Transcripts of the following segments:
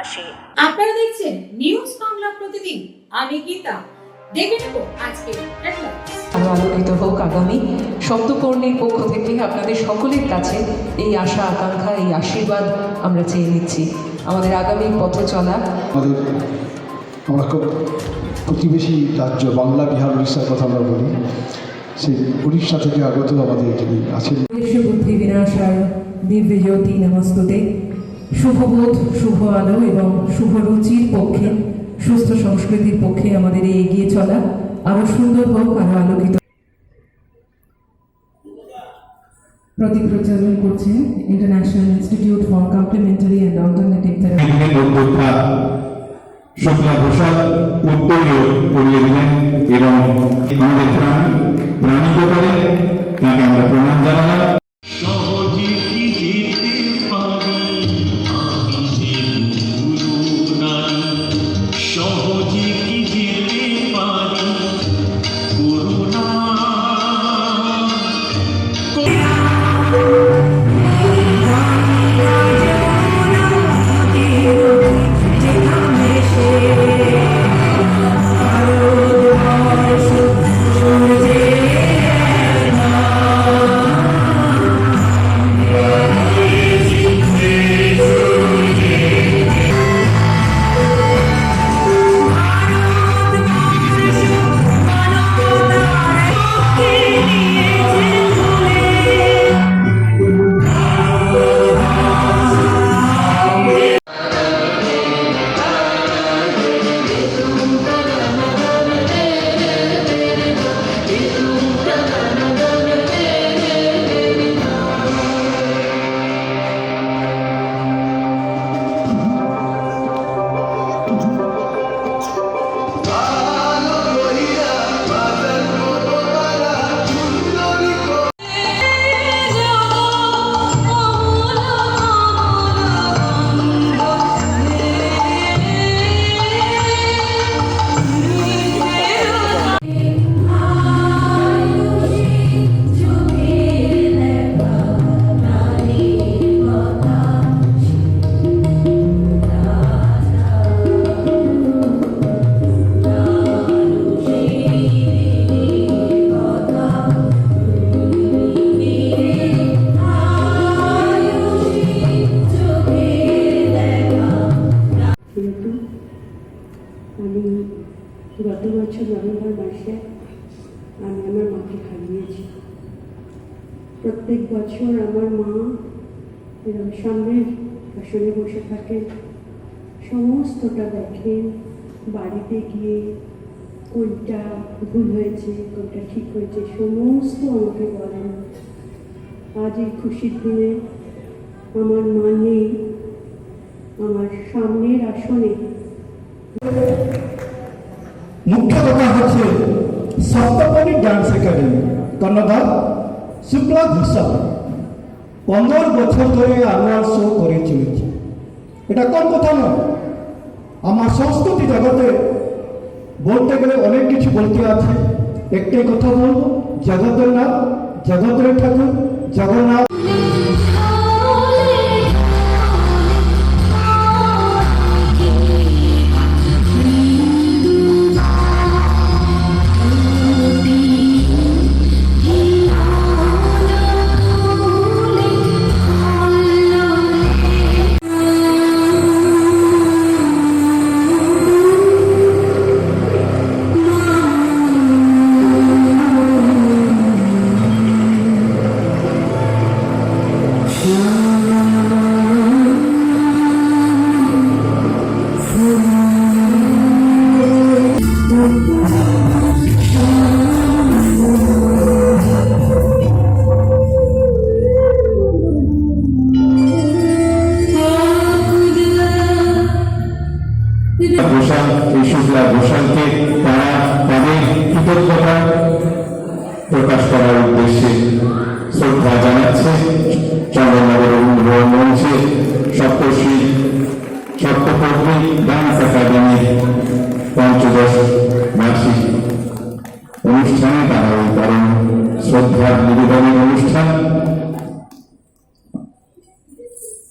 পাশে আপনারা দেখছেন নিউজ বাংলা প্রতিদিন। আমি গীতা। দেখে নেব আজকে আরও আলোকিত হোক আগামী সপ্তকর্ণের পক্ষ থেকে আপনাদের সকলের কাছে এই আশা আকাঙ্ক্ষা এই আশীর্বাদ আমরা চেয়ে নিচ্ছি। আমাদের আগামী পথ চলা। আমাদের আমরা খুব প্রতিবেশী রাজ্য বাংলা বিহার উড়িষ্যার কথা আমরা বলি। সেই উড়িষ্যা থেকে আগত আমাদের যিনি আছেন বুদ্ধি বিনাশায় দিব্য জ্যোতি নমস্তুতে। শুভবোধ, শুভ আলো এবং শুভ রুচির পক্ষে, সুস্থ সংস্কৃতির পক্ষে আমাদের এগিয়ে চলা আরও সুন্দর হোক, আরও আলোকিত প্রতীক করছেন international institute for complementary and alternative therapy Shukla উত্তরীয় করিয়ে দিলেন এবং আমাদের প্রাণ তাকে আমরা প্রণাম জানালাম। গত বছর নভেম্বর মাসে আমি আমার মাকে হারিয়েছি প্রত্যেক বছর আমার মা এরকম সামনের আসনে বসে থাকেন সমস্তটা দেখেন বাড়িতে গিয়ে কোনটা ভুল হয়েছে, কোনটা ঠিক হয়েছে, সমস্ত আমাকে বলেন। আজ এই খুশির দিনে আমার মা নেই, আমার সামনের আসনে। মুখ্য কথা হচ্ছে সপ্তপনী ডান্স একাডেমি কর্ণধার, শুক্লা ঘোষাল, পনেরো বছর ধরে আনুয়াল শো করে চলেছে। এটা কম কথা নয়? আমার সংস্কৃতি জগতে বলতে গেলে অনেক কিছু বলতে আছে। একটাই কথা বলব জগতের নাম জগতের ঠাকুর, জগন্নাথ। ঘোষাল এই শুক্লা ঘোষালকে তারা তাদের কৃতজ্ঞতা প্রকাশ করার উদ্দেশ্যে শ্রদ্ধা জানাচ্ছে চন্দ্রনগর মঞ্চে সপ্তশী সপ্তপর্বী ডান্স একাডেমির পঞ্চদশ বার্ষিক অনুষ্ঠানে তারা ওই কারণ শ্রদ্ধার নিবেদনের অনুষ্ঠান।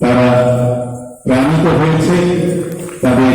তারা প্রাণিত হয়েছে, তাদের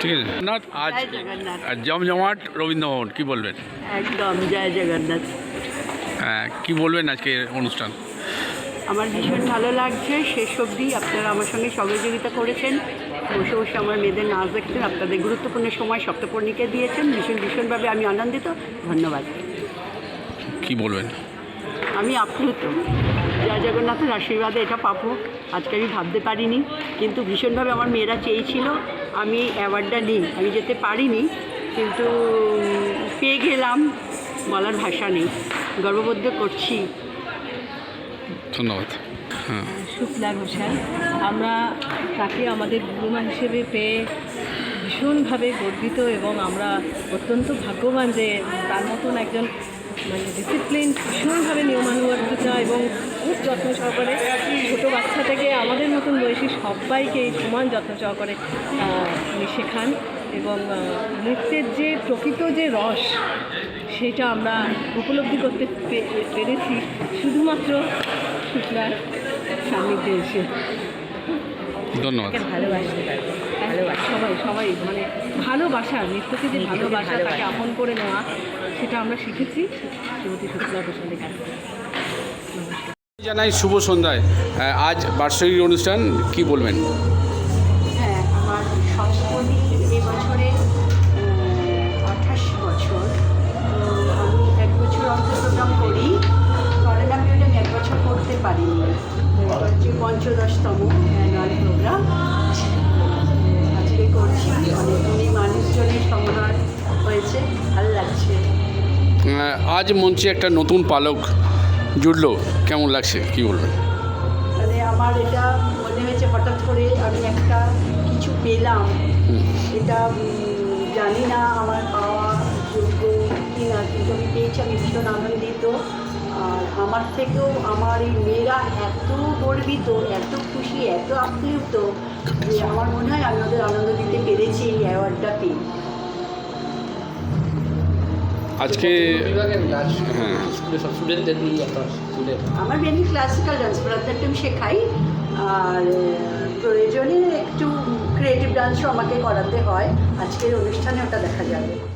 ঠিক আছে। না আজ আর জমজমাট রবীন্দ্রভবন কি বলবেন? একদম জয় জগন্নাথ। হ্যাঁ, কি বলবেন আজকে অনুষ্ঠান? আমার ভীষণ ভালো লাগছে। শেষ অবধি আপনারা আমার সঙ্গে সহযোগিতা করেছেন। বসে বসে আমার মেয়েদের নাচ দেখছেন আপনাদের গুরুত্বপূর্ণ সময় সপ্তপর্ণিকে দিয়েছেন। ভীষণ ভীষণভাবে আমি আনন্দিত। ধন্যবাদ। কি বলবেন? আমি আপ্লুত। জয় জগন্নাথের আশীর্বাদে এটা পাবো। আজকে আমি ভাবতে পারিনি কিন্তু ভীষণভাবে আমার মেয়েরা চেয়েছিল। আমি অ্যাওয়ার্ডটা নিই। আমি যেতে পারিনি কিন্তু পেয়ে গেলাম বলার ভাষা নেই। গর্ববোধ করছি। ধন্যবাদ। হ্যাঁ। শুক্লা ঘোষাল আমরা তাকে আমাদের গুরুমা হিসেবে পেয়ে ভীষণভাবে গর্বিত এবং আমরা অত্যন্ত ভাগ্যবান যে তার মতন একজন মানে ডিসিপ্লিন ভীষণভাবে নিয়মানুবর্তিতা এবং খুব যত্ন সহকারে ছোটো বাচ্চা থেকে আমাদের মতন বয়সী সবাইকে এই সমান যত্ন সহকারে উনি শেখান এবং নৃত্যের যে প্রকৃত যে রস সেটা আমরা উপলব্ধি করতে পেরেছি শুধুমাত্র শুক্লার সান্নিধ্যে এসে। ধন্যবাদ। ভালোবাসতে পারবে ভালোবাসা। সবাই সবাই মানে ভালোবাসা নৃত্যকে যে ভালোবাসা তাকে আপন করে নেওয়া সেটা আমরা শিখেছি। শ্রীমতী শুক্লা ঘোষণের কাছ। থেকে জানাই শুভ সন্ধ্যায়। আজ বার্ষিক অনুষ্ঠান কি বলবেন? হ্যাঁ বছর আমি এক বছর অন্তর্গ্রাম করি। এক বছর করতে পঞ্চদশতম প্রোগ্রাম মিলে করছি। উনি মানুষজনের সমাহার হয়েছে। ভালো লাগছে। আজ মঞ্চে একটা নতুন পালক জুড়লো। কেমন লাগছে? কি বলবেন? মানে আমার এটা মনে হয়েছে হঠাৎ করে আমি একটা কিছু পেলাম। এটা জানি না আমার পাওয়া যোগ্য কি না কিন্তু আমি পেয়েছি আমি ভীষণ আনন্দিত। আর আমার থেকেও আমার এই মেয়েরা এত গর্বিত এত খুশি এত আপ্লুত আমার মনে হয় আমি ওদের আনন্দ দিতে পেরেছি এই অ্যাওয়ার্ডটা পেয়ে আজকে হ্যাঁ। আমার মেনলি ক্লাসিক্যাল ডান্স ভরতনাট্যম শেখাই। আর প্রয়োজনে একটু ক্রিয়েটিভ ডান্সও আমাকে করাতে হয়। আজকের অনুষ্ঠানে ওটা দেখা যাবে।